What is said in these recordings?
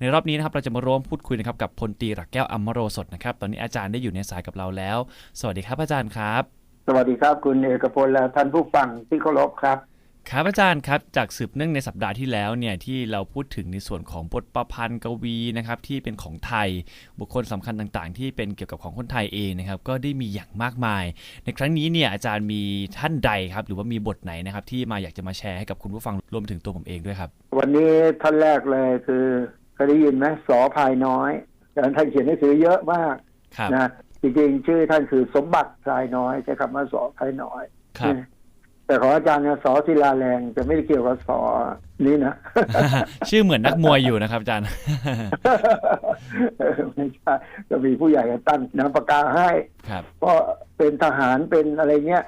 ในรอบนี้นะครับเราจะมาร่วมพูดคุยนะครับกับพลตรีหลักแก้วอมโรสดนะครับตอนนี้อาจารย์ได้อยู่ในสายกับเราแล้ว สวัสดีครับอาจารย์ครับ สวัสดีครับคุณเอกพลและท่านผู้ฟังที่เคารพครับครับอาจารย์ครับจากสืบเนื่องในสัปดาห์ที่แล้วเนี่ยที่เราพูดถึงในส่วนของบทประพันธ์กวีนะครับที่เป็นของไทย บุคคลสำคัญต่างๆ ที่เป็นเกี่ยวกับของคนไทยเองนะครับก็ได้มีอย่างมากมาย ในครั้งนี้เนี่ยอาจารย์มีท่านใดครับ หรือว่ามีบทไหนนะครับที่มาอยากจะมาแชร์ให้กับคุณผู้ฟังรวมถึงตัวผมเองด้วยครับ วันนี้ท่านแรกเลยคือ เคยได้ยินไหมสอภายน้อยแต่ท่านเขียนหนังสือเยอะมากครับนะจริงๆชื่อท่านคือสมบัติภายน้อยใช้คำว่าสอภายน้อยครับแต่ของอาจารย์เนี่ยสอศิลาแรงจะไม่ได้เกี่ยวกับสอนี่นะชื่อเหมือนนักมวยอยู่นะครับอาจารย์ไม่ใช่ก็มีผู้ใหญ่ตั้งนามปากกาให้ครับเพราะเป็นทหารเป็นอะไรเงี้ย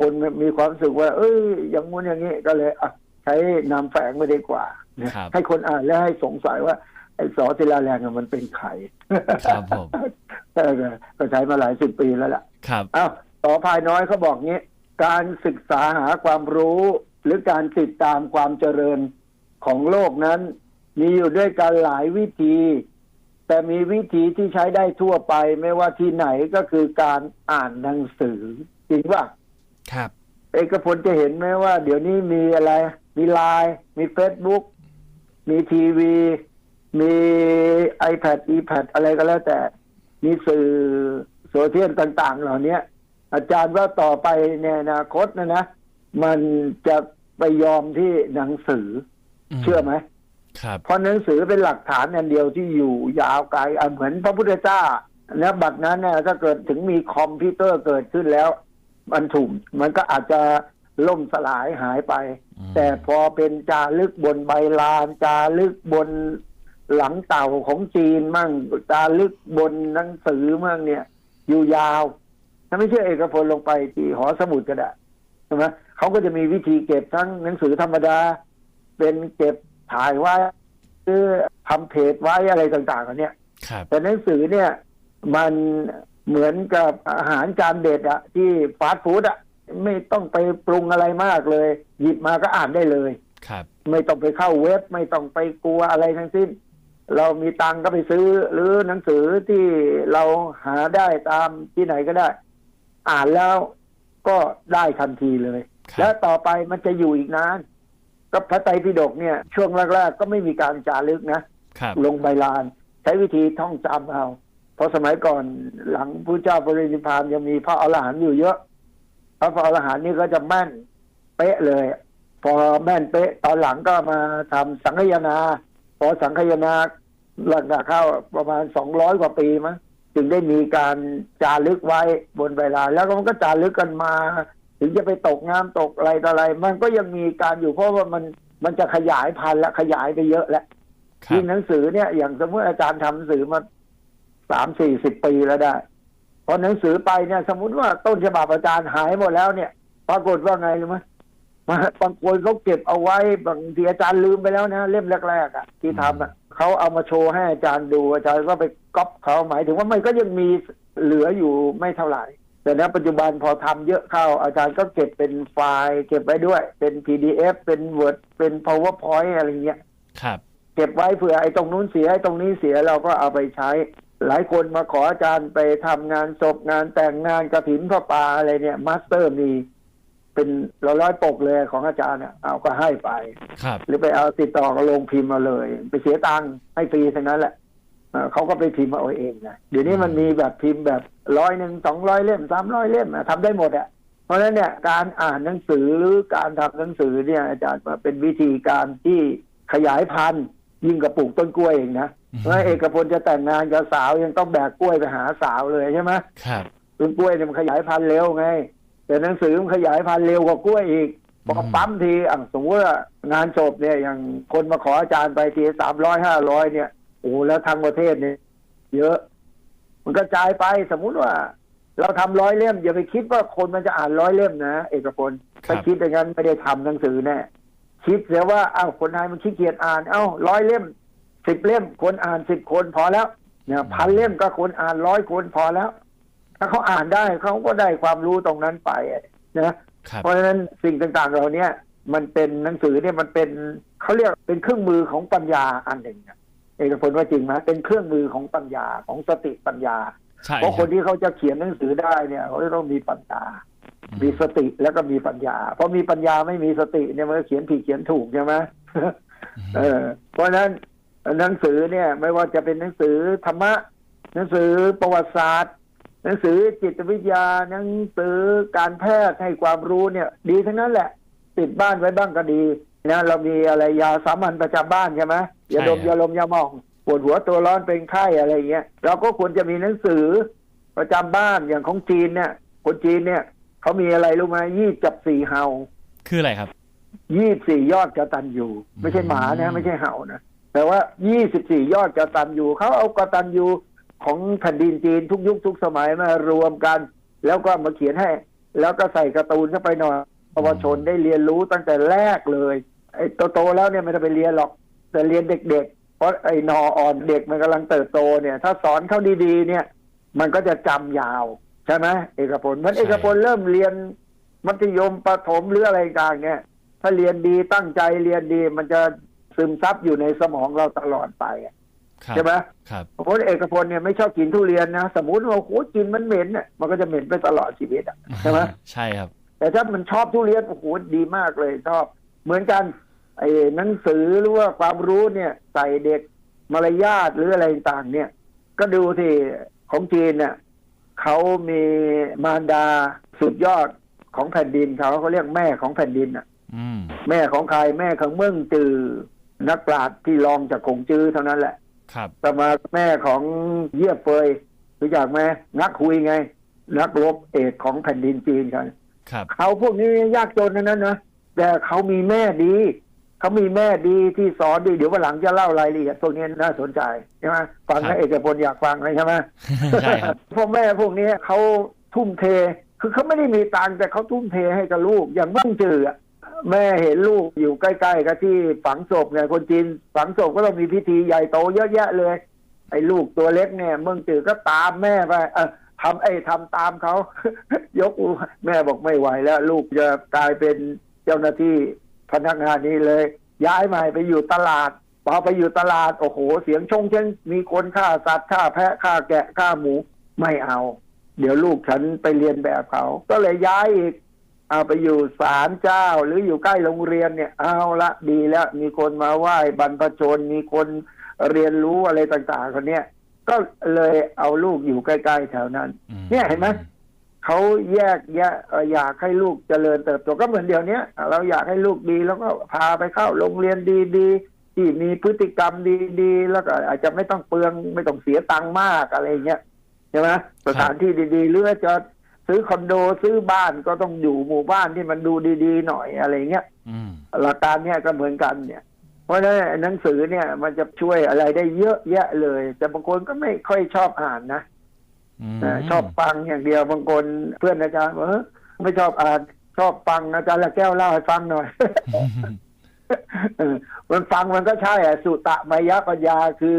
คนมีความรู้สึกว่า เอ้ยอย่างงู้นอย่างนี้ก็เลยอะใช้นามแฝงไม่ดีกว่า นะครับให้คนอ่านและให้สงสัยว่า ไอ้สอศิลาแรงอะมันเป็นใครครับผมเออก็ใช้มาหลายสิบปีแล้วล่ะ ครับอ้าวต่อภายน้อยเขาบอกงี้ การศึกษาหาความรู้ หรือการติดตามความเจริญของโลกนั้น มีอยู่ด้วยกันหลายวิธี แต่มีวิธีที่ใช้ได้ทั่วไปไม่ว่าที่ไหนก็คือการอ่านหนังสือ จริงป่ะครับเอกพลจะเห็นไหมว่า เดี๋ยวนี้มีอะไร มีไลน์มีเฟซบุ๊ก มีทีวี มี iPad iPad อะไรก็แล้วแต่ มีสื่อโซเชียลต่าง ๆ เหล่านี้อาจารย์ว่าต่อไปในอนาคตนะนะ มันจะไปยอมที่หนังสืออเชื่อไหมครับเพราะหนังสือเป็นหลักฐานอันเดียวที่อยู่ยาวไกลอะเหมือนพระพุทธเจ้านะบัดนั้นเนี่ยถ้าเกิดถึงมีคอมพิวเตอร์เกิดขึ้นแล้ว มันถูกมันก็อาจจะล่มสลายหายไปอืม แต่พอเป็นจารึกบนใบลานจารึกบนหลังเต่าของจีนมั่งจารึกบนหนังสือมั่งเนี่ย อยู่ยาว ถ้าไม่เชื่อเอกพลลงไปที่หอสมุดก็ได้ใช่ไหมเขาก็จะมีวิธีเก็บทั้งหนังสือธรรมดา เป็นเก็บถ่ายไว้หรือทำเพจไว้อะไรต่างๆกันเนี่ยครับแต่หนังสือเนี่ย มันเหมือนกับอาหารจานเด็ดอะที่ฟาสต์ฟู้ดอะ ไม่ต้องไปปรุงอะไรมากเลย หยิบมาก็อ่านได้เลย ครับ ไม่ต้องไปเข้าเว็บ ไม่ต้องไปกลัวอะไรทั้งสิ้น เรามีตังค์ก็ไปซื้อ หรือหนังสือที่เราหาได้ตามที่ไหนก็ได้ อ่านแล้วก็ได้ทันทีเลยครับแล้วต่อไปมันจะอยู่อีกนานก็พระไตรปิฎกเนี่ย ช่วงแรกๆก็ไม่มีการจารึกนะครับลงใบลาน ใช้วิธีท่องจำเอาเพราะสมัยก่อนหลังพระเจ้าบริณิพพานยังมีพระอรหันต์อยู่เยอะ พระอรหันต์นี่ก็จะแม่นเป๊ะเลย พอแม่นเป๊ะ ตอนหลังก็มาทำสังฆยนา พอสังฆยนาหลังจากเข้าประมาณสองร้อยกว่าปีมั้งจึงได้มีการจารึกไว้บนใบลานแล้วก็มันก็จารึกกันมา ถึงจะไปตกน้ำตกอะไรต่ออะไร มันก็ยังมีการอยู่เพราะว่ามันมันจะขยายพันธุ์และขยายไปเยอะแล้วครัยิ่บงหนังสือเนี่ย อย่างสมมติอาจารย์ทำหนังสือมาสามสี่สิบปีแล้วได้ พอหนังสือไปเนี่ย สมมติว่าต้นฉบับอาจารย์หายหมดแล้วเนี่ย ปรากฏว่าไงรู้ไหมมาบางคนเขาเก็บเอาไว้บางทีอาจารย์ลืมไปแล้วนะเล่มแรกๆอะที่ทำอะเขาเอามาโชว์ให้อาจารย์ดูอาจารย์ก็ไปก๊อปเขาหมายถึงว่ามันก็ยังมีเหลืออยู่ไม่เท่าไหร่ แต่ณปัจจุบันพอทำเยอะเข้า อาจารย์ก็เก็บเป็นไฟล์เก็บไว้ด้วย เป็น PDF เป็น Word เป็น PowerPoint อะไรเงี้ยครับ เก็บไว้เผื่อไอ้ตรงนู้นเสียไอ้ตรงนี้เสียเราก็เอาไปใช้ หลายคนมาขออาจารย์ไปทำงานศพงานแต่งงานกระถินพ่อปลาอะไรเนี่ยมาสเตอร์มีเป็นร้อยร้อยๆปกเลยของอาจารย์เนี่ยเอาก็ให้ไปครับ หรือไปเอาติดต่อกับโรงพิมพ์มาเลย ไปเสียตังค์ให้ฟรีทั้งนั้นแหละเอ่อเขาก็ไปพิมพ์มาเอาเองนะเดี๋ยวนี้มันมีแบบพิมพ์แบบร้อยหนึ่งสองร้อยเล่มสามร้อยเล่มอะทำได้หมดอะเพราะฉะนั้นเนี่ยการอ่านหนังสือหรือการทำหนังสือเนี่ยอาจารย์ว่าเป็นวิธีการที่ขยายพันธุ์ยิ่งกับปลูกต้นกล้วยเองนะ เพราะเอกพลจะแต่งงานกับสาวยังต้องแบกกล้วยไปหาสาวเลยใช่ไหมครับต้นกล้วยเนี่ยมันขยายพันธุ์เร็วไง แต่หนังสือมันขยายพันธุ์เร็วกว่ากล้วยอีกพอปั๊มทีอะสมมติว่างานศพเนี่ยอย่างคนมาขออาจารย์ไปทีสามร้อยห้าร้อยเนี่ยโอ้โหแล้วทั้งประเทศเนี่ยเยอะ มันกระจายไปสมมุติว่า เราทำร้อยเล่มอย่าไปคิดว่าคนมันจะอ่านร้อยเล่มนะเอกพลครัถ้าบคิดอย่างนั้นไม่ได้ทำหนังสือแน่คิดเสียว่าอ้าวคนไทยมันขี้เกียจอ่าน เอ้าร้อยเล่ม สิบเล่มคนอ่านสิบคนพอแล้วเนี่ยพันเล่มก็คนอ่านร้อยคนพอแล้ว ถ้าเขาอ่านได้เขาก็ได้ความรู้ตรงนั้นไปนะครับเพราะฉะนั้นสิ่งต่างๆเหล่าเนี้ยมันเป็นหนังสือเนี่ยมันเป็นเขาเรียกเป็นเครื่องมือของปัญญาอันหนึ่งอะเอกพลว่าจริงไหมเป็นเครื่องมือของปัญญาของสติปัญญาใช่เพราะคครับนที่เขาจะเขียนหนังสือได้เนี่ยเขาจะต้องมีปัญญา มีสติแล้วก็มีปัญญา เพราะมีปัญญาไม่มีสติเนี่ยมันก็เขียนผิดเขียนถูกใช่ไหมเออเพราะฉะนั้น หนังสือเนี่ย ไม่ว่าจะเป็นหนังสือธรรมะ หนังสือประวัติศาสตร์ หนังสือจิตวิทยาหนังสือการแพทย์ให้ความรู้เนี่ย ดีทั้งนั้นแหละ ติดบ้านไว้บ้างก็ดีนะเรามีอะไรยาสามัญประจำบ้านใช่ไหมยาดมยาลมยาหมองปวดหัวตัวร้อนเป็นไข้อะไรอย่างเงี้ยเราก็ควรจะมีหนังสือประจำบ้านอย่างของจีนเนี่ย คนจีนเนี่ยเขามีอะไรรู้ไหมยี่จับสี่เฮาคืออะไรครับยี่สี่ยอดกระตันยูไม่ใช่หมาอืนะมไม่ใช่เห่านะ แต่ว่ายี่สิบสี่ยอดกระตันยูเขาเอากระตันยูของแผ่นดินจีนทุกยุคทุกสมัยมารวมกัน แล้วก็มาเขียนให้ แล้วก็ใส่การ์ตูนเข้าไปหน่อยเยาวชนได้เรียนรู้ตั้งแต่แรกเลยไอ้โตๆแล้วเนี่ยไม่ได้ไปเรียนหรอก แต่เรียนเด็ก ๆ เพราะไอ้นออ่อนเด็กมันกำลังเติบโตเนี่ย ถ้าสอนเขาดีๆ เนี่ย มันก็จะจำยาว ใช่ไหมเอกพลมันใช่เอกพลเริ่มเรียนมัธยมประถมหรืออะไรต่างเนี่ย ถ้าเรียนดีตั้งใจเรียนดีมันจะ ซึมซับอยู่ในสมองเราตลอดไปอะครับใช่ไหมครับเพราะเอกพลเนี่ยไม่ชอบกินทุเรียนนะสมมติว่าโอ้โหกินมันเหม็นเนี่ยมันก็จะเหม็นไปตลอดชีวิตอะใช่ไหมใช่ครับ แต่ถ้ามันชอบทุเรียนโอ้โหดีมากเลยชอบเหมือนกันไอ้หนังสือหรือว่าความรู้เนี่ย ใส่เด็กมารยาทหรืออะไรต่างๆเนี่ย ก็ดูที่ของจีนเนี่ยเขามีมารดาสุดยอดของแผ่นดินเขาเขาเรียกแม่ของแผ่นดินน่ะอืมแม่ของใครแม่ของเมืองจือ นักปราชญ์ที่รองจากคงจื้อเท่านั้นแหละ ครับต่อมาแม่ของเยี่ยเฟยรู้จักไหมนักคุยไง นักรบเอกของแผ่นดินจีนกันครับเขาพวกนี้ยากจนทั้งนั้นนะแต่เขามีแม่ดีเขามีแม่ดีที่สอนดีเดี๋ยววันหลังจะเล่ารายละเอียดพวกนี้น่าสนใจใช่ไหมฟังครัแล้วบเอกพลอยากฟังเลยใช่ไหมใช่ครับพ่อแม่พวกนี้เขาทุ่มเท คือเขาไม่ได้มีตังค์แต่เขาทุ่มเทให้กับลูกอย่างเมื่อจืออะ แม่เห็นลูกอยู่ใกล้ๆกับที่ฝังศพไงคนจีนฝังศพก็ต้องมีพิธีใหญ่โตเยอะแยะเลย ไอ้ลูกตัวเล็กเนี่ยเมืองจือก็ตามแม่ไปเออทำไอ้ทำตามเขายกแม่บอกไม่ไหวแล้ว ลูกจะกลายเป็นเจ้าหน้าที่พนักงานนี้เลย ย้ายมาไปอยู่ตลาดพอไปอยู่ตลาดโอ้โห เสียงชงเชงมีคนฆ่าสัตว์ฆ่าแพะฆ่าแกะฆ่าหมูไม่เอา เดี๋ยวลูกฉันไปเรียนแบบเขา ก็เลยย้ายอีก เอาไปอยู่ศาลเจ้า หรืออยู่ใกล้โรงเรียนเนี่ย เอาละดีแล้ว มีคนมาไหว้บรรพชน มีคนเรียนรู้อะไรต่างๆคนเนี้ยก็เลยเอาลูกอยู่ใกล้ๆแถวนั้นอืมเนี่ยเห็นไหมเขาแยกแยะเอ่ออยากให้ลูกเจริญเติบโตก็เหมือนเดี๋ยวนี้เราอยากให้ลูกดีแล้วก็พาไปเข้าโรงเรียนดีๆที่มีพฤติกรรมดีๆ แล้วก็อาจจะไม่ต้องเปลืองไม่ต้องเสียตังค์มากอะไรอย่างเงี้ยใช่ไหมสถานที่ดีๆหรือว่าจะ ซื้อคอนโดซื้อบ้านก็ต้องอยู่หมู่บ้านที่มันดูดีๆหน่อยอะไรเงี้ยอืมหลักการเนี่ยก็เหมือนกันเนี่ย เพราะฉะนั้นหนังสือเนี่ย มันจะช่วยอะไรได้เยอะแยะเลย แต่บางคนก็ไม่ค่อยชอบอ่านนะมเออชอบฟังอย่างเดียวบางคนเพื่อนอาจารย์บอกเออไม่ชอบอ่านชอบฟังอาจารย์ละแก้วเล่าให้ฟังหน่อยเออมันฟังมันก็ใช่อะสุตะมายะปัญญาคือ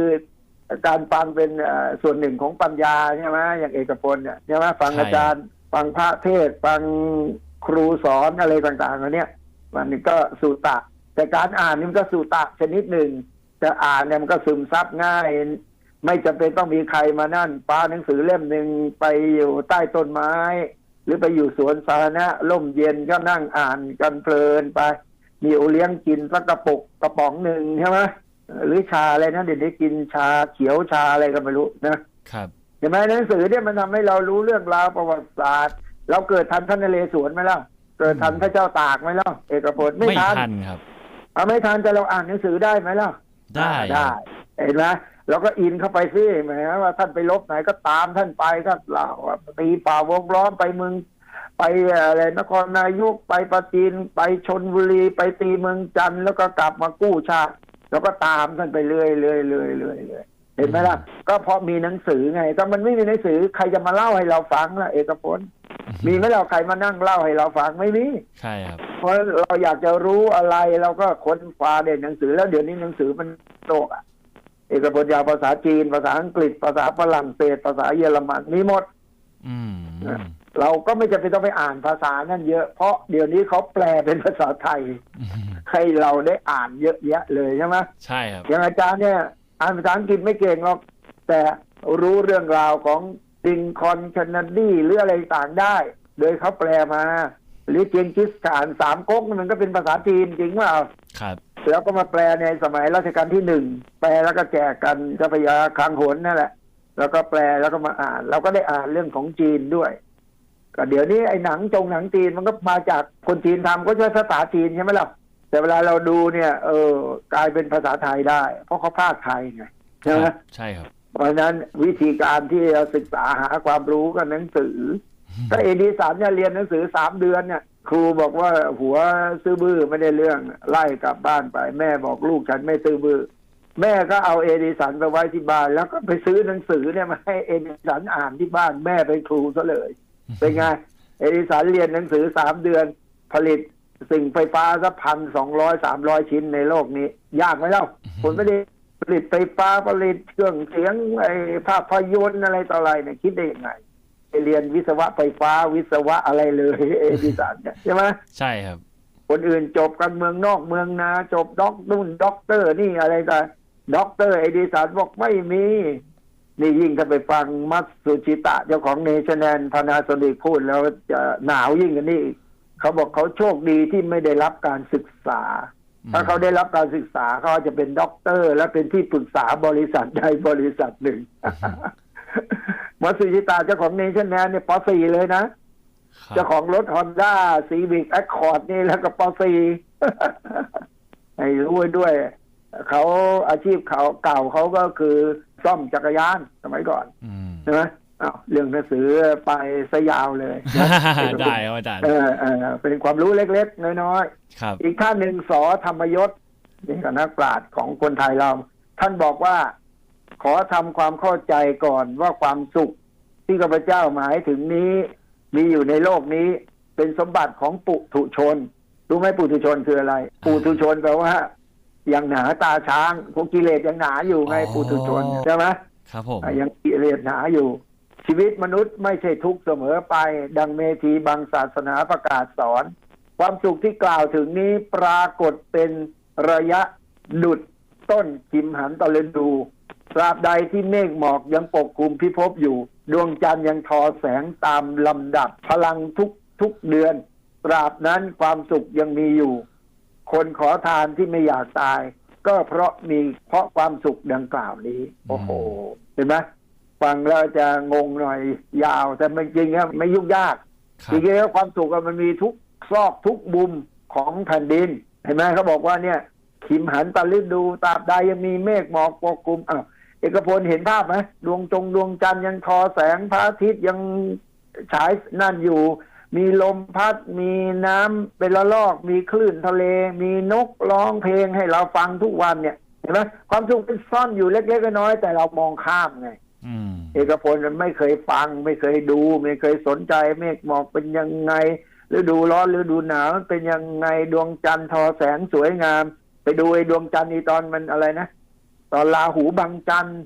การฟังเป็นเอ่อส่วนหนึ่งของปัญญาใช่ไหมอย่างเอกพลเนี่ยใช่ไหมฟังใช่อาจารย์ ฟังพระเทศฟังครูสอนอะไรต่างๆอันเนี้ยมันนี่ก็สุตะ แต่การอ่านนี่มันก็สุตะชนิดหนึ่งจะอ่านเนี่ยมันก็ซึมซับง่าย ไม่จำเป็นต้องมีใครมานั่นปาหนังสือเล่มหนึ่งไปอยู่ใต้ต้นไม้ หรือไปอยู่สวนสาธารณะร่มเย็นก็นั่งอ่านกันเพลินไป มีโอเลี้ยงกินสักกระปุกกระป๋องหนึ่งใช่ไหมหรือชาอะไรนะเดี๋ยวนี้กินชาเขียวชาอะไรก็ไม่รู้นะครับ ห็นไหมหนังสือเนี่ยมันทำให้เรารู้เรื่องราวประวัติศาสตร์เราเกิดทันท่านนเรศวรไหมล่ะเกิดทันพระเจ้าตากไหมล่ะเอกพลไม่ไม่ทันทันครับเอาไม่ทันแต่เราอ่านหนังสือได้ไหมล่ะได้ได้เห็นไหมเราก็อินเข้าไปซิแหมว่าท่านไปลบไหนก็ตามท่านไปก็เล่าว่าตีป่าวงล้อมไปเมืองไปอะไรนครนายกไปปราจีนไปชนบุรีไปตีเมืองจันทร์แล้วก็กลับมากู้ชาติ แล้วก็ตามท่านไปเรื่อยเรื่อยเรื่อยเรื่อย เรื่อยเห็นไหมล่ะ ก็เพราะมีหนังสือไงถ้ามันไม่มีหนังสือใครจะมาเล่าให้เราฟังล่ะ เอกพลมีไหมเราใครมานั่งเล่าให้เราฟังไม่มีใช่ครับ เพราะเราอยากจะรู้อะไรเราก็ค้นคว้าเด่นหนังสือแล้วเดี๋ยวนี้หนังสือมันโตกอะเอกพจน์ยาวภาษาจีน ภาษาอังกฤษ ภาษาฝรั่งเศส ภาษาเยอรมันมีหมด อืมเราก็ไม่จำเป็นต้องไปอ่านภาษานั่นเยอะ เพราะเดี๋ยวนี้เขาแปลเป็นภาษาไทยอืมให้เราได้อ่านเยอะแยะเลยใช่ไหมใช่ครับอย่างอาจารย์เนี่ย อ่านภาษาอังกฤษไม่เก่งหรอก แต่รู้เรื่องราวของดิงคอนชนดีหรืออะไรต่างได้ โดยเขาแปลมา หรือเจงกิสขานสามก๊กมันก็เป็นภาษาจีนจริงว่าครับแล้วก็มาแปลในสมัยรัชกาลที่หนึ่งแปลแล้วก็แจกกันเจ้าพระยาคลังหนนั่นแหละ แล้วก็แปลแล้วก็มาอ่าน เราก็ได้อ่านเรื่องของจีนด้วยก็เดี๋ยวนี้ไอ้หนังจงหนังจีนมันก็มาจากคนจีนทำก็ใช้ภาษาจีนใช่ไหมล่ะ แต่เวลาเราดูเนี่ย เออกลายเป็นภาษาไทยได้ เพราะเขาพากไทยไงใช่ไหมใช่ครับ เพราะฉะนั้นวิธีการที่เราศึกษาหาความรู้กับหนังสือถ้าเอดีสันเนี่ยเรียนหนังสือสามเดือนเนี่ย ครูบอกว่าหัวซื้อบื้อไม่ได้เรื่องไล่กลับบ้านไป แม่บอกลูกฉันไม่ซื้อบื้อแม่ก็เอาเอดิสันไปไว้ที่บ้าน แล้วก็ไปซื้อหนังสือเนี่ยมาให้เอดิสันอ่านที่บ้าน แม่เป็นครูซะเลย เป็นไง เอดิสันเรียนหนังสือสามเดือน ผลิต สิ่งไฟฟ้าสักพันสองร้อยสามร้อยชิ้นในโลกนี้ ยากไหมเล่าคนไม่ได้ผลิตไฟฟ้าผลิตเครื่องเสียงไอ้ภาพยนตร์อะไรต่ออะไรเนี่ยคิดได้ยังไงไปเรียนวิศวะไฟฟ้าวิศวะอะไรเลยเอดิสันเนี่ยใช่ไหมใช่ครับ คนอื่นจบกันเมืองนอกเมืองนาจบด็อกนู่นด็อกเตอร์นี่อะไรกันด็อกเตอร์เอดิสันบอกไม่มี นี่ยิ่งถ้าไปฟังมัตสุชิตะเจ้าของเนชั่นแนลพานาโซนิกพูดแล้วจะหนาวยิ่งกันนี่อีก เขาบอกเขาโชคดีที่ไม่ได้รับการศึกษา ถ้าเขาได้รับการศึกษาเขาจะเป็นด็อกเตอร์ และเป็นที่ปรึกษาบริษัทใดบริษัทหนึ่งมัตสุชิตะเจ้าของเนชั่นแนลเนี่ยป .4 เลยนะครับเจ้าของรถฮอนด้าซีวิกแอคคอร์ดนี่แล้วก็ปอซีให้รู้ไว้ด้วย เขาอาชีพเขาเก่าเขาก็คือซ่อมจักรยานสมัยก่อนอืมใช่ไหม อ้าวเรื่องหนังสือไปซะยาวเลยนะได้ครับอาจารย์เออเออเป็นความรู้เล็กๆ น้อยครับๆอีกท่านหนึ่งสอธรรมยศนี่ก็นักปราชญ์ของคนไทยเรา ท่านบอกว่า ขอทำความเข้าใจก่อนว่าความสุข ที่ข้าพเจ้าหมายถึงนี้ มีอยู่ในโลกนี้เป็นสมบัติของปุถุชน รู้ไหมปุถุชนคืออะไร ปุถุชนแปลว่ายังหนาตาช้างพวกกิเลสยังหนาอยู่ไงอ๋อปุถุชนใช่ไหมครับผมอะยังกิเลสหนาอยู่ ชีวิตมนุษย์ไม่ใช่ทุกข์เสมอไป ดังเมธีบางศาสนาประกาศสอน ความสุขที่กล่าวถึงนี้ปรากฏเป็นระยะดุดต้นกิมหันตะเลนดูตราบใดที่เมฆหมอกยังปกคลุมพิภพอยู่ ดวงจันทร์ยังทอแสงตามลำดับพลังทุกทุกเดือน ตราบนั้นความสุขยังมีอยู่ คนขอทานที่ไม่อยากตาย ก็เพราะมีเพราะความสุขดังกล่าวนี้ โอ้โห เห็นไหม ฟังแล้วจะงงหน่อยยาว แต่มันจริงๆไม่ยุ่งยากครัจริบงๆแล้วความสุขอะมันมีทุกซอกทุกมุมของแผ่นดิน เห็นไหมเขาบอกว่าเนี่ยขิมหันตะลึดูตราบใดยังมีเมฆหมอกปกคลุมอะเอกพลเห็นภาพไหมดวงจงดวงจันทร์ยังทอแสงพระอาทิตย์ยังฉายนั่นอยู่ มีลมพัดมีน้ำเป็นละลอก มีคลื่นทะเล มีนกร้องเพลงให้เราฟังทุกวันเนี่ยเห็นไหมความสุขเป็นซ่อนอยู่เล็กๆน้อยๆแต่เรามองข้ามไงอืม เอกพลมันไม่เคยฟัง ไม่เคยดู ไม่เคยสนใจเมฆหมอกเป็นยังไงฤดูร้อนฤดูหนาวมันเป็นยังไงดวงจันทร์ทอแสงสวยงาม ไปดูไอ้ดวงจันทร์นี่ตอนมันอะไรนะตอนลาหูบังจันทร์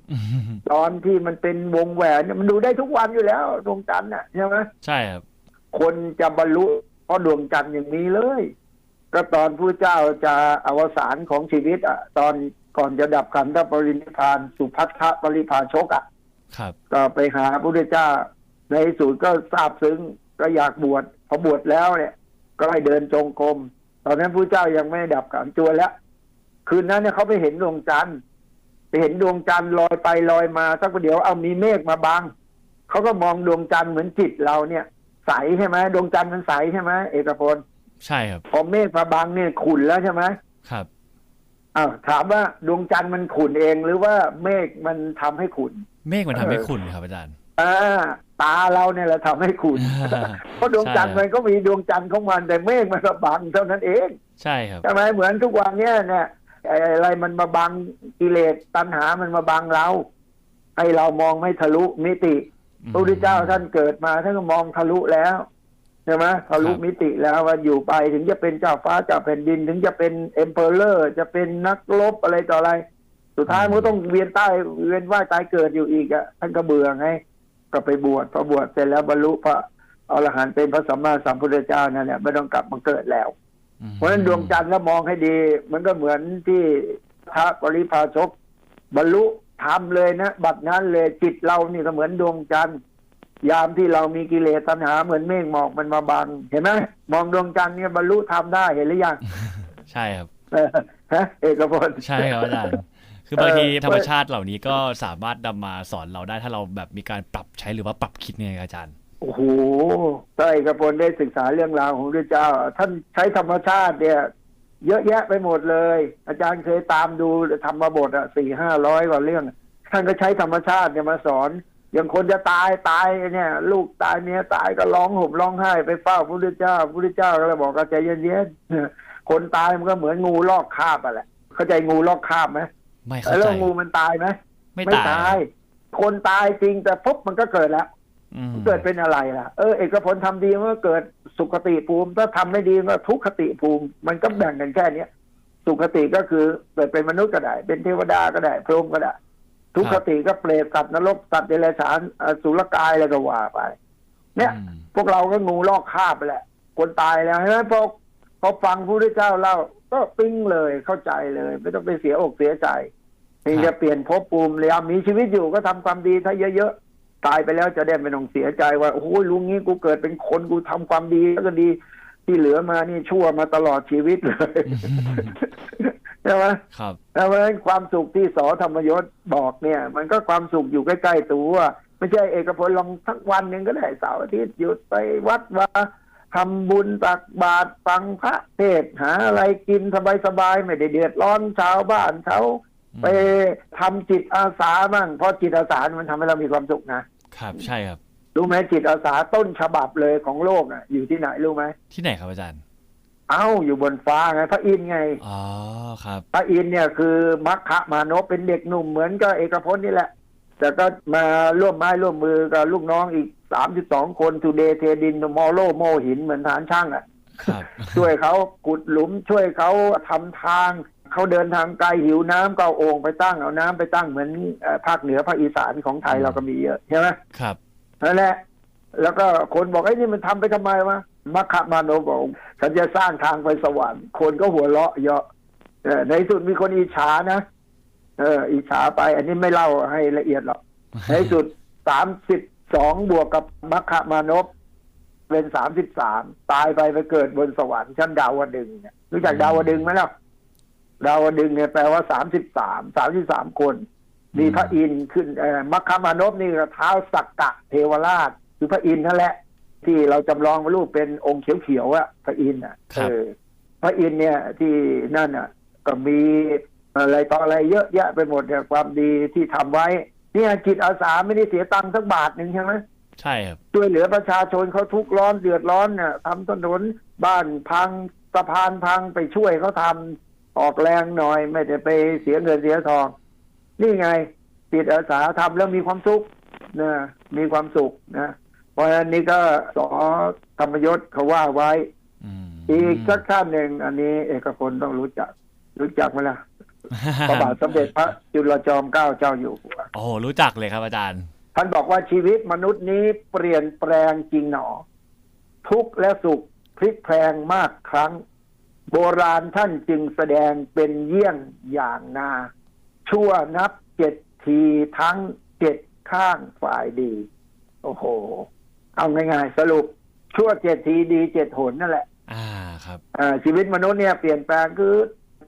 ตอนที่มันเป็นวงแหวนเนี่ยมันดูได้ทุกวันอยู่แล้วดวงจันทร์น่ะใช่ไหมใช่ครับคนจะบรรลุเพราะดวงจันทร์อย่างนี้เลย ก็ตอนผู้เจ้าจะอวสานของชีวิตอะ ตอนก่อนจะดับขันธปรินิพพาน สุพัทธปริพาชกอะ ครับ ก็ไปหาพระพุทธเจ้า ในที่สุดก็ทราบซึ้งก็อยากบวชพอบวชแล้วเนี่ย ก็ให้เดินจงกรมตอนนั้นพระเจ้ายังไม่ดับขันจวนแล้ว คืนนั้นเนี่ยเขาไปเห็นดวงจันทร์ไปเห็นดวงจันทร์ลอยไปลอยมาสักประเดี๋ยวเอามีเมฆมาบังเขาก็มองดวงจันทร์เหมือนจิตเราเนี่ย ใสใช่ไหมดวงจันทร์มันใสใช่ไหมเอกพลใช่ครับพอเมฆมาบังเนี่ยขุ่นแล้วใช่ไหมครับอ้าวถามว่าดวงจันทร์มันขุ่นเองหรือว่าเมฆมันทำให้ขุ่น เมฆมันทำให้ขุ่นครับอาจารย์อ่าตาเราเนี่ยแหละทำให้ขุ่นเพราะดวงจันทร์ใช่มันก็มีดวงจันทร์ของมันแต่เมฆมันก็บังเท่านั้นเอง ใช่ครับใช่ไหมเหมือนทุกวันเนี่ยเนี่ยไอ้อะไรมันมาบังกิเลสตัณหามันมาบังเรา ให้เรามองไม่ทะลุมิติพระพุทธเจ้าท่านเกิดมาท่านก็มองทะลุแล้วใช่ไหมทะลุมิติแล้วว่าอยู่ไปถึงจะเป็นเจ้าฟ้าเจ้าแผ่นดิน ถึงจะเป็นเอ็มเพอเรอร์ จะเป็นนักรบอะไรต่ออะไร สุดท้ายมันก็ต้องเวียนใต้เวียนว่ายตายเกิดอยู่อีกอะท่านก็เบื่อไงก็ไปบวชพอบวชเสร็จแล้วบรรลุพระอรหันต์เป็นพระสัมมาสัมพุทธเจ้านั่นแหละไม่ต้องกลับมาเกิดแล้ว เพราะฉะนั้นดวงจันทร์แล้วมองให้ดี มันก็เหมือนที่พระปริพาชก บรรลุธรรมเลยนะบัดนั้นเลยจิตเรานี่ก็เหมือนดวงจันทร์ยามที่เรามีกิเลสตัณหาเหมือนเมฆหมอกมันมาบังเห็นไหมมองดวงจันทร์เนี่ยบรรลุธรรมได้เห็นหรือยัง ใช่ครับเออฮะเอกพลใช่ครับอาจารย์ คือบางทีเออธรรมชาติเหล่านี้ก็สามารถนำมาสอนเราได้ถ้าเราแบบมีการปรับใช้หรือว่าปรับคิดเนี่ยครับอาจารย์โอ้โหถ้าเอกพลได้ศึกษาเรื่องราวของพระเจ้า ท่านใช้ธรรมชาติเนี่ย เยอะแยะไปหมดเลย อาจารย์เคยตามดูธรรมบทอะสี่ห้าร้อยกว่าเรื่อง ท่านก็ใช้ธรรมชาติเนี่ยมาสอน อย่างคนจะตายตายเนี่ย ลูกตายเมียตายก็ร้องห่มร้องไห้ไปเฝ้าพระพุทธเจ้าพระพุทธเจ้าก็เลยบอกกใจเย็นๆคนตายมันก็เหมือนงูลอกคราบอะแหละเข้าใจงูลอกคราบไหม ไม่เข้าแล้ใจวงูมันตายไหมไม่ไม่ตายตาย คนตายจริงแต่ปุ๊บมันก็เกิดแล้วอืมเกิดเป็นอะไรล่ะเออเอกพลทำดีมันก็เกิดสุขติภูมิถ้าทำไม่ดีก็ทุกขติภูมิ มันก็แบ่งกันแค่เนี้ยสุขติก็คือเกิดเป็นมนุษย์ก็ได้ เป็นเทวดาก็ได้ พรหมก็ได้ ทุกขติก็เปรตสัตว์นรกสัตว์เดรัจฉานอสุรกายอะไรก็ว่าไป เนี่ยอืมพวกเราก็งูลอกคราบไปแหละคนตายแล้วใช่ไหมพอพอฟังพระพุทธเจ้าเล่าก็ปิ้งเลยเข้าใจเลย ไม่ต้องไปเสียอกเสียใจ ที่จะเปลี่ยนภพภูมิเลยมีชีวิตอยู่ก็ทำความดีถ้าเยอะๆ ตายไปแล้วจะได้ไม่ต้องเสียใจว่าโอ้โหลุงนี้กูเกิดเป็นคนกูทำความดีแล้วก็ดี ที่เหลือมานี่ชั่วมาตลอดชีวิตเลยใช่ไหมครับเพราะฉะนั้นความสุขที่สอธรรมยศบอกเนี่ย มันก็ความสุขอยู่ใกล้ๆตัวไม่ใช่เอกพลลองทั้งวันหนึ่งก็ได้เสาร์อาทิตย์หยุดไปวัดว่าทำบุญตักบาตรฟังพระเทศน์หาอะไรกินสบายๆไม่ได้เดือดร้อนชาวบ้านเขาอืม ไปทำจิตอาสาบ้างเพราะจิตอาสามันทำให้เรามีความสุขนะครับใช่ครับรู้ไหมจิตอาสาต้นฉบับเลยของโลกอะ อยู่ที่ไหนรู้ไหมที่ไหนครับอาจารย์ เอ้าอยู่บนฟ้าไง พระอินทร์ไงอ๋อครับ พระอินทร์เนี่ยคือมัคคะมานพเป็นเด็กหนุ่มเหมือนกับเอกพจน์นี่แหละ แต่ก็มาร่วมไม้ร่วมมือกับลูกน้องอีกสามสิบสองคนทูเดเทดินมอโลโมหินเหมือนฐานช่างอะครับช่วยเขาขุดหลุมช่วยเขาทำทาง เขาเดินทางไกลหิวน้ำก็เอาโอ่งไปตั้งเอาน้ำไปตั้งเหมือนเอ่อภาคเหนือภาคอีสานของไทยเราก็มีเยอะใช่ไหมครับนั่นแหละแล้วก็คนบอกไอ้ยนี่มันทำไปทำไมวะมัคคะมานพบอกฉันจะสร้างทางไปสวรรค์คนก็หัวเราะเยอะเออในที่สุดมีคนอิจฉานะเอออิจฉาไป อันนี้ไม่เล่าให้ละเอียดหรอกในที่สุดสามสิบสองบวกกับมัคคะมานพเป็นสามสิบสามตายไปไปเกิดบนสวรรค์ชั้นดาวดึงส์เนี่ยรู้จักดาวดึงส์ไหมล่ะ ดาวดึงส์เนี่ยแปลว่าสามสิบสามสามสิบสามคน มีพระอินทร์ขึ้นเอ่อมัคคามานพนี่ก็เท้าสักกะเทวราชคือพระอินทร์นั่นแหละ ที่เราจำลองรูปเป็นองค์เขียวๆอะพระอินทร์อะครับเออพระอินทร์เนี่ยที่นั่นอะก็มีอะไรต่ออะไรเยอะแยะไปหมดเนี่ยความดีที่ทำไว้ เนี่ยจิตอาสาไม่ได้เสียตังค์สักบาทหนึ่งใช่ไหมใช่ครับช่วยเหลือประชาชนเขาทุกข์ร้อนเดือดร้อนเนี่ยทำถนนบ้านพังสะพานพังไปช่วยเขาทำ ออกแรงหน่อย ไม่ได้ไปเสียเงินเสียทอง นี่ไงจิตอาสาทำแล้วมีความสุขนะมีความสุขนะเพราะฉะนั้นนี่ก็สอธรรมยศเขาว่าไว้อืมอีกสักท่านหนึ่งอันนี้ เอกพลต้องรู้จัก รู้จักไหมล่ะพระบาทสมเด็จพระจุลจอมเกล้าเจ้าอยู่หัวโอ้โหรู้จักเลยครับอาจารย์ ท่านบอกว่าชีวิตมนุษย์นี้เปลี่ยนแปลงจริงหนอ ทุกข์และสุขพลิกแพลงมากครั้ง โบราณท่านจึงแสดงเป็นเยี่ยงอย่างนา ชั่วนับเจ็ดทีทั้งเจ็ดข้างฝ่ายดี โอ้โห เอาง่ายๆสรุป ชั่วเจ็ดทีดีเจ็ดหนนั่นแหละ อ่าครับอ่าชีวิตมนุษย์เนี่ยเปลี่ยนแปลงคือ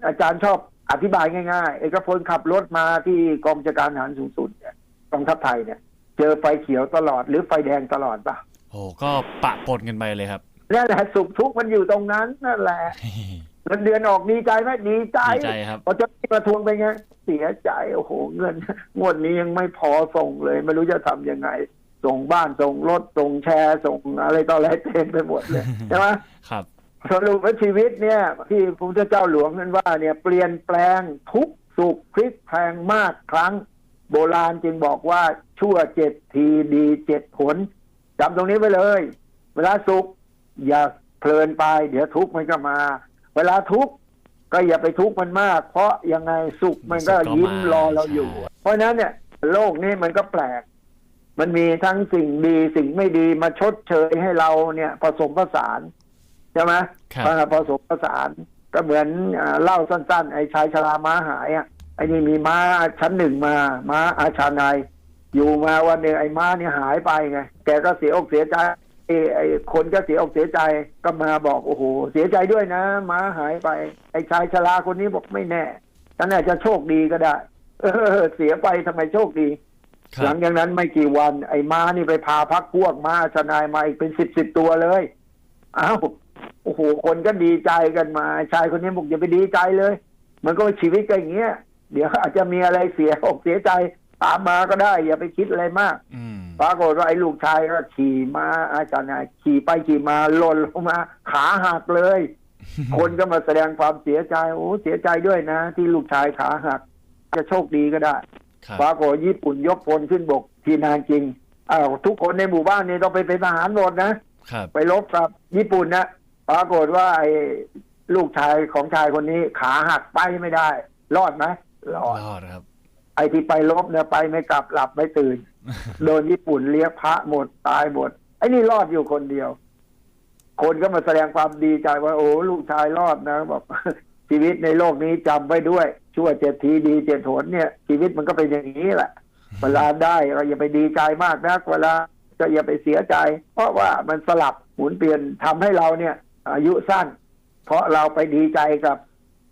อาจารย์ชอบอธิบายง่ายๆ เอกพลขับรถมาที่กองบัญชาการทหารสูงสุดเนี่ยกองทัพไทยเนี่ย เจอไฟเขียวตลอดหรือไฟแดงตลอดปะโอ้ก็ปะปนกันไปเลยครับ นั่นแหละสุขทุกข์มันอยู่ตรงนั้นนั่นแหละเงินเดือนออกดีใจไหมดีใจดีใจครับพอเจะมาทวงไปไงเสียใจโอ้โหเงินงวดนี้ยังไม่พอส่งเลยไม่รู้จะทำยังไง ส่งบ้านส่งรถส่งแชร์ส่งอะไรต่ออะไรเต็มไปหมดเลยใช่ไหมครับสรุปว่าชีวิตเนี่ยที่พระพุทธเจ้าหลวงนั้นว่าเนี่ยเปลี่ยนแปลงทุกข์สุขพลิกแพลงมากครั้ง โบราณจึงบอกว่าชั่วเจ็ดทีดีเจ็ดผลจำตรงนี้ไว้เลย เวลาสุข อย่าเพลินไป เดี๋ยวทุกข์มันก็มา เวลาทุกข์ก็อย่าไปทุกข์มันมาก เพราะยังไงสุขมันก็ยิ้มรอเราอยู่ เพราะฉะนั้นเนี่ยโลกนี้มันก็แปลก มันมีทั้งสิ่งดีสิ่งไม่ดีมาชดเชยให้เราเนี่ยผสมผสานใช่ไหมครับมาผสมผสานก็เหมือนอ่าเล่าสั้น ๆ ไอ้ชายชราม้าหายอะอ้นี่มีม้าชั้นหนึ่งมาม้าอาชาในายอยู่มาวันหนึ่งไอ้ม้าเนี่ยหายไปไง แกก็เสียอกเสียใจ ไอ้ไอ้คนก็เสียอกเสียใจก็มาบอกโอ้โหเสียใจด้วยนะม้าหายไป ไอ้ชายชราคนนี้บอกไม่แน่ฉันอาจจะโชคดีก็ได้ เออ เสียไปทำไมโชคดีคหรัลับงจากนั้นไม่กี่วันไอ้ม้านี่ไปพาพักพวกม้าชนายมาอีกเป็นสิบสิบตัวเลยอ้าวโอ้โห คนก็ดีใจกันมา ชายคนนี้บอกอย่าไปดีใจเลย มันก็ชีวิตก็อย่างเงี้ย เดี๋ยวอาจจะมีอะไรเสียอกเสียใจตามมาก็ได้ อย่าไปคิดอะไรมาก อืม ปรากฏว่าไอ้ลูกชายก็ขี่มาอาจารย์นายขี่ไปขี่มาหล่นลงมา ขาหักเลย คนก็มาแสดงความเสียใจโอ้เสียใจด้วยนะ ที่ลูกชายขาหัก จะโชคดีก็ได้ครับปรากฏญี่ปุ่นยกพลขึ้นบกที่นานจริงอ้าวทุกคนในหมู่บ้านนี่ต้องไปเป็นทหารหมดนะครับไปรบกับญี่ปุ่นนะปรากฏว่าไอ้ลูกชายของชายคนนี้ ขาหักไปไม่ได้ รอดไหมรอดรอดครับ ไอ้ที่ไปรบเนี่ยไปไม่กลับหลับไม่ตื่น โดนญี่ปุ่นเลี้ยงพระหมดตายหมดไอ้นี่รอดอยู่คนเดียว คนก็มาแสดงความดีใจว่า โอ้ลูกชายรอดนะบอกชีวิตในโลกนี้จำไว้ด้วย ชั่วเจ็ดทีดีเจ็ดหนเนี่ย ชีวิตมันก็เป็นอย่างนี้แหละเวลาได้เราอย่าไปดีใจมากนะเวลาจะอย่าไปเสียใจ เพราะว่ามันสลับหมุนเปลี่ยนทำให้เราเนี่ย อายุสั้น เพราะเราไปดีใจกับ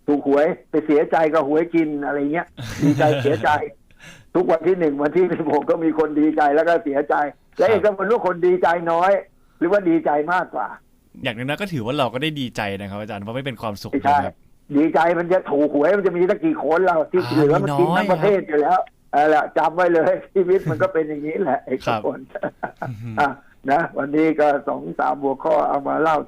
ถูกหวยไปเสียใจกับหวยกินอะไรเงี้ย ดีใจเสียใจ ทุกวันที่หนึ่งวันที่สิบหกก็มีคนดีใจแล้วก็เสียใจ และเอกก็เป็นลูกคนดีใจน้อย หรือว่าดีใจมากกว่า อย่างนั้นก็ถือว่าเราก็ได้ดีใจนะครับอาจารย์เพราะไม่เป็นความสุขไม่ใช่นะครับดีใจมันจะถูกหวยมันจะมีสักกี่คนเราที่อ่าเหลือมันกินมีน้อยทั้งประเทศอยู่แล้วเอาละจำไว้เลยชีวิตมันก็เป็นอย่างนี้แหละไอ้ครับคนอะนะวันนี้ก็สองสามหัวข้อเอามาเล่า